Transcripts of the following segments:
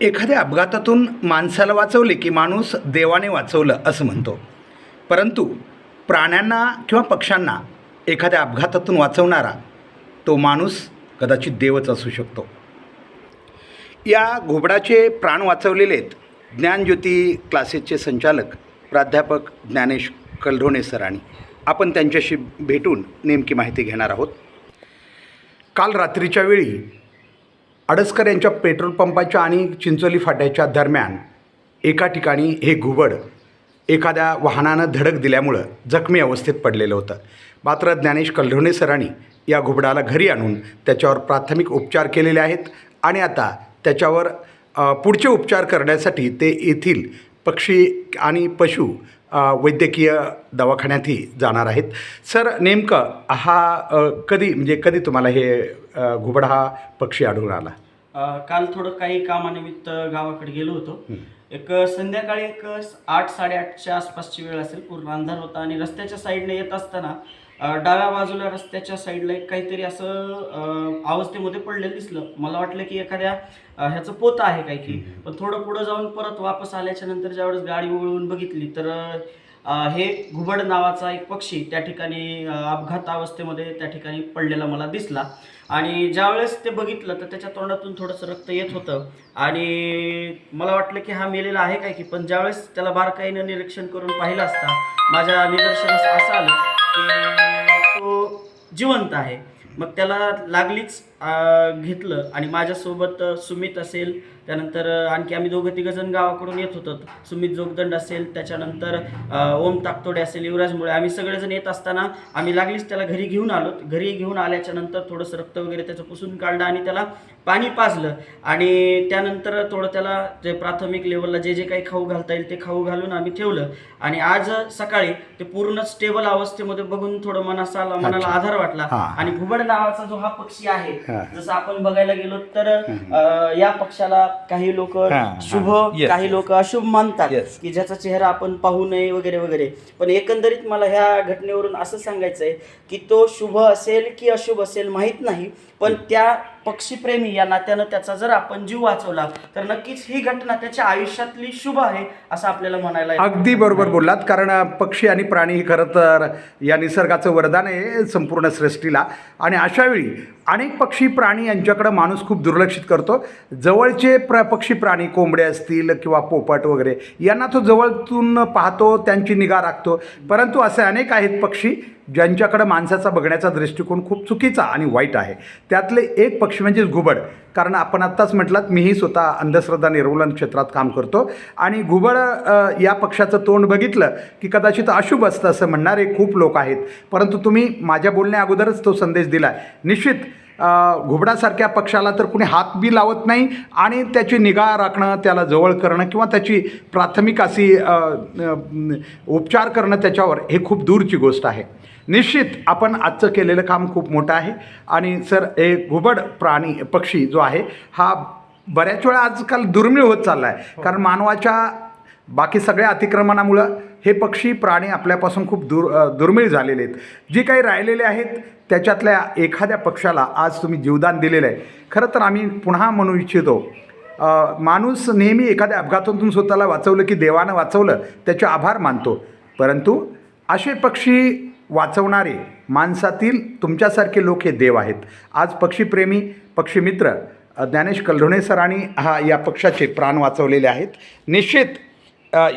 एखाद्या अपघातातून माणसाला वाचवले की माणूस देवाने वाचवलं असं म्हणतो. परंतु प्राण्यांना किंवा पक्ष्यांना एखाद्या अपघातातून वाचवणारा तो माणूस कदाचित देवच असू शकतो. या घोबडाचे प्राण वाचवलेले आहेत ज्ञानज्योती क्लासेसचे संचालक प्राध्यापक ज्ञानेश कलढोणे सरांनी. आपण त्यांच्याशी भेटून नेमकी माहिती घेणार आहोत. काल रात्रीच्या वेळी अडसकर यांच्या पेट्रोल पंपाच्या आणि चिंचोली फाट्याच्या दरम्यान एका ठिकाणी हे घुबड एखाद्या वाहनानं धडक दिल्यामुळं जखमी अवस्थेत पडलेलं होतं. मात्र ज्ञानेश कल्ढोणे सरांनी या घुबडाला घरी आणून त्याच्यावर प्राथमिक उपचार केलेले आहेत आणि आता त्याच्यावर पुढचे उपचार करण्यासाठी ते येथील पक्षी आणि पशु वैद्यकीय दवाखान्यातही जाणार आहेत. सर नेमकं हा कधी म्हणजे कधी तुम्हाला हे घुबड हा पक्षी आढळून आला? काल थोडं काही कामानिमित्त गावाकडे गेलो होतो. एक संध्याकाळी एक आठ साडेआठच्या आसपासची वेळ असेल. पूर्ण अंधार होता आणि रस्त्याच्या साईडने येत असताना डाव्या बाजूला रस्त्याच्या साईडला एक काहीतरी असं अवस्थेमध्ये पडलेलं दिसलं. मला वाटलं की एखाद्या ह्याचं पोत आहे काय की पण थोडं पुढं जाऊन परत वापस आल्याच्यानंतर ज्यावेळेस गाडी वळवून बघितली तर हे घुबड नावाचा एक पक्षी त्या ठिकाणी अपघात अवस्थेमध्ये त्या ठिकाणी पडलेला मला दिसला. आणि ज्यावेळेस ते बघितलं तर त्याच्या तोंडातून थोडंसं रक्त येत होतं. आणि मला वाटलं की हा मेलेला आहे काय की पण ज्यावेळेस त्याला बारकाईनं निरीक्षण करून पाहिलं असता माझ्या निदर्शनास असं आलं की तो जिवंत आहे. मग त्याला लागलीच घेतलं आणि माझ्यासोबत सुमित असेल त्यानंतर आणखी आम्ही दोघं तिघं जण गावाकडून येत होतो. सुमित जोगदंड असेल त्याच्यानंतर ओम ताकतोडे असेल युवराजमुळे. आम्ही सगळेजण येत असताना आम्ही लागलीच त्याला घरी घेऊन आलो. घरी घेऊन आल्याच्यानंतर थोडंसं रक्त वगैरे त्याचं पुसून काढलं आणि त्याला पाणी पाजलं. आणि त्यानंतर थोडं त्याला जे प्राथमिक लेवलला जे जे काही खाऊ घालता येईल ते खाऊ घालून आम्ही ठेवलं. आणि आज सकाळी ते पूर्ण स्टेबल अवस्थेमध्ये बघून थोडं मनासा मनाला. आधार वाटला. आणि घुबड नावाचा जो हा पक्षी आहे. जसं आपण बघायला गेलो तर या पक्षाला काही लोक हा. शुभ Yes, काही yes. लोक अशुभ मानतात Yes. की ज्याचा चेहरा आपण पाहू नये वगैरे वगैरे पण एकंदरीत मला ह्या घटनेवरून असं सांगायचं आहे की तो शुभ असेल की अशुभ असेल माहीत नाही पण त्या पक्षीप्रेमी या नात्यानं त्याचा जर आपण जीव वाचवला तर नक्कीच ही घटना त्याच्या आयुष्यातली शुभ आहे असं आपल्याला म्हणायला अगदी बरोबर बोललात कारण पक्षी आणि प्राणी हे खरं तर या निसर्गाचं वरदान आहे संपूर्ण सृष्टीला. आणि अशावेळी अनेक पक्षी प्राणी यांच्याकडं माणूस खूप दुर्लक्षित करतो. जवळचे प्र पक्षी प्राणी कोंबडे असतील किंवा पोपट वगैरे यांना तो जवळतून पाहतो त्यांची निगा राखतो. परंतु असे अनेक आहेत पक्षी ज्यांच्याकडं माणसाचा बघण्याचा दृष्टिकोन खूप चुकीचा आणि वाईट आहे. त्यातले एक पक्ष म्हणजेच घुबड. कारण आपण आत्ताच म्हटलात मीही स्वतः अंधश्रद्धा निर्मूलन क्षेत्रात काम करतो. आणि घुबड या पक्षाचं तोंड बघितलं की कदाचित अशुभ असतं असं म्हणणारे खूप लोक आहेत. परंतु तुम्ही माझ्या बोलण्या अगोदरच तो संदेश दिला निश्चित घुबडासारख्या पक्षाला तर कुणी हात बी लावत नाही आणि त्याची निगा राखणं त्याला जवळ करणं किंवा त्याची प्राथमिक अशी उपचार करणं त्याच्यावर हे खूप दूरची गोष्ट आहे. निश्चित आपण आजचं केलेलं काम खूप मोठं आहे आणि सर हे घुबड प्राणी पक्षी जो आहे हा बऱ्याच वेळा आजकाल दुर्मिळ होत चालला आहे कारण मानवाच्या बाकी सगळ्या अतिक्रमणामुळं हे पक्षी प्राणी आपल्यापासून खूप दूर दुर्मिळ झालेले आहेत. जे काही राहिलेले आहेत त्याच्यातल्या एखाद्या पक्षाला आज तुम्ही जीवदान दिलेलं आहे. खरं तर आम्ही पुन्हा म्हणू इच्छितो माणूस नेहमी एखाद्या अपघातातून स्वतःला वाचवलं की देवानं वाचवलं त्याचे आभार मानतो. परंतु असे पक्षी वाचवणारे माणसातील तुमच्यासारखे लोक हे देव आहेत. आज पक्षीप्रेमी पक्षीमित्र ज्ञानेश कलढोणे सरांनी हा या पक्षाचे प्राण वाचवलेले आहेत. निश्चित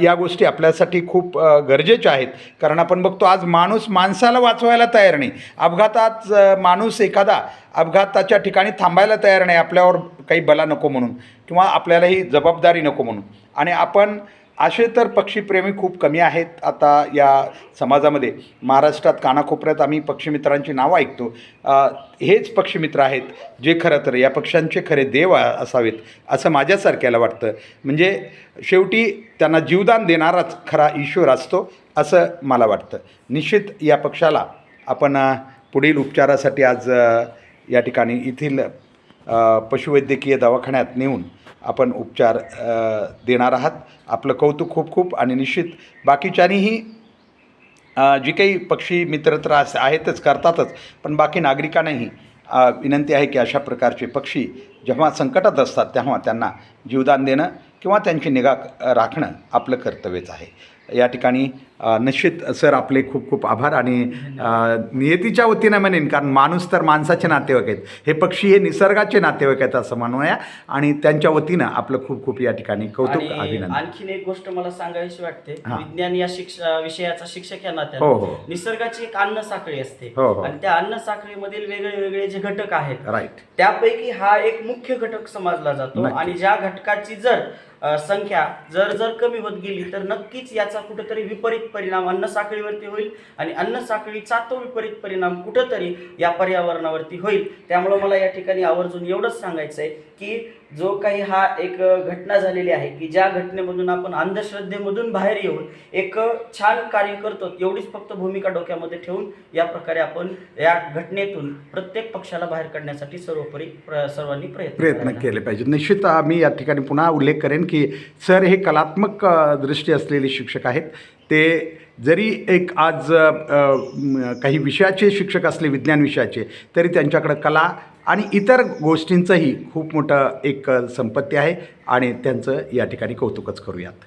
या गोष्टी आपल्यासाठी खूप गरजेच्या आहेत. कारण आपण बघतो आज माणूस माणसाला वाचवायला तयार नाही. अपघातात माणूस एखादा अपघाताच्या ठिकाणी थांबायला तयार नाही आपल्यावर काही बला नको म्हणून किंवा आपल्याला ही जबाबदारी नको म्हणून. आणि आपण असे तर पक्षीप्रेमी खूप कमी आहेत. आता या समाजामध्ये महाराष्ट्रात कानाकोपऱ्यात आम्ही पक्षीमित्रांची नावं ऐकतो. हेच पक्षीमित्र आहेत जे खरं तर या पक्ष्यांचे खरे देव असावेत असं माझ्यासारख्याला वाटतं. म्हणजे शेवटी त्यांना जीवदान देणाराच खरा ईश्वर असतो असं मला वाटतं. निश्चित या पक्षाला आपण पुढील उपचारासाठी आज या ठिकाणी येथील पशुवैद्यकीय दवाखान्यात नेऊन आपण उपचार देणार आहात. आपलं कौतुक खूप खूप आणि निश्चित बाकीच्यानीही जी काही पक्षी मित्र तर आहेतच करतातच पण बाकी नागरिकांनाही विनंती आहे की अशा प्रकारचे पक्षी जेव्हा संकटात असतात तेव्हा त्यांना जीवदान देणं किंवा त्यांची निगा राखणं आपलं कर्तव्यच आहे. या ठिकाणी निश्चित सर आपले खूप खूप आभार आणि नियतीच्या वतीनं म्हणेन कारण माणूस तर माणसाचे नातेवाईक आहेत हे पक्षी हे निसर्गाचे नातेवाईक आहेत असं म्हणूया आणि त्यांच्या वतीनं आपलं खूप खूप या ठिकाणी कौतुक अभिनंदन आणखीन एक गोष्ट मला सांगावीशी वाटते हा. विज्ञान या शिक्ष विषयाचा शिक्षक या हो, नात्याने हो. निसर्गाची एक अन्न साखळी असते हो, हो. आणि त्या अन्न साखळीमधील वेगळे वेगळे जे घटक आहेत राईट त्यापैकी हा एक मुख्य घटक समजला जातो. आणि ज्या घटकाची जर संख्या जर जर कमी होत गेली तर नक्कीच याचा कुठेतरी विपरीत परिणाम अन्न साखळीवरती होईल आणि अन्न साखळीचा तो विपरीत परिणाम कुठंतरी या पर्यावरणावरती होईल. त्यामुळं मला या ठिकाणी आवर्जून एवढंच सांगायचं आहे की जो काही हा एक घटना झालेली आहे की ज्या घटनेमधून आपण अंधश्रद्धेमधून बाहेर येऊन एक छान कार्य करतो एवढीच फक्त भूमिका डोक्यामध्ये ठेवून या प्रकारे आपण या घटनेतून प्रत्येक पक्षाला बाहेर काढण्यासाठी सर्वोपरी प्र- सर्वांनी प्रयत्न प्रयत्न केले पाहिजेत. निश्चित मी या ठिकाणी पुन्हा उल्लेख करेन की सर हे कलात्मक दृष्टी असलेले शिक्षक आहेत. ते जरी एक आज काही विषयाचे शिक्षक असले विज्ञान विषयाचे तरी त्यांच्याकडं कला आणि इतर गोष्टींचंही खूप मोठं एक संपत्ती आहे आणि त्यांचं या ठिकाणी कौतुकच करूयात.